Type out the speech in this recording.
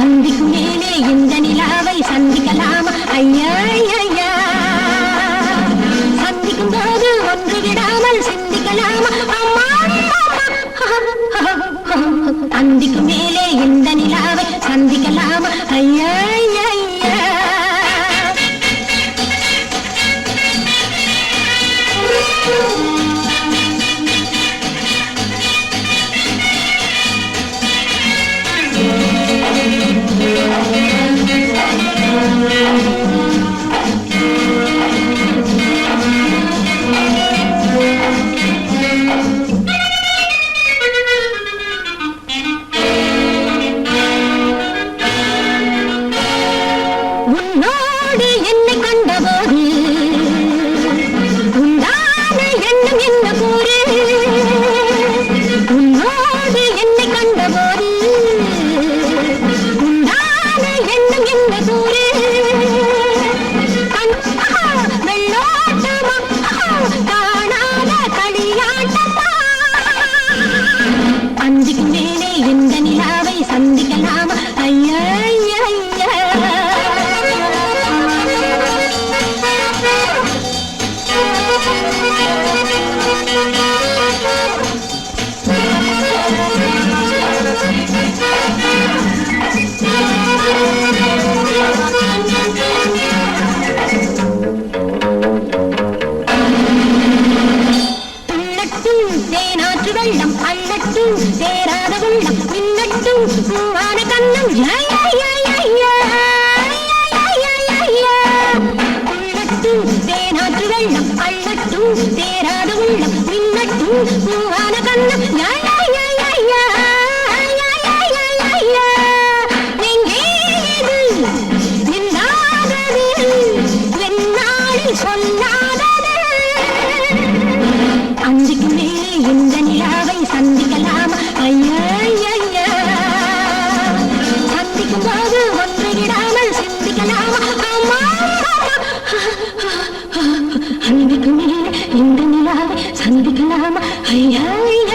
அந்திக்கு மேலே இந்த நிலாவை சந்திக்கலாம்? ஐயா ஐயா. சந்திக்கும் போது ஒன்று விடாமல் சிந்திக்கலாம்? அம்மா அந்திக்கு மேலே இந்த நிலாவை சந்திக்கலாம்? ஐயா. வெள்ளம் பள்ளட்டும் தேராத வெள்ளம் பின்னட்டும். பூவான கண்ணம் யா, யா, தேனாற்று வெள்ளம் பள்ளட்டும் தேராத உள்ளம் பின்னட்டும். பூவான கண்ணம் அன்னைக்கு மேலே இந்த நிலாவை சந்திக்கலாம் ஐயா ஐயா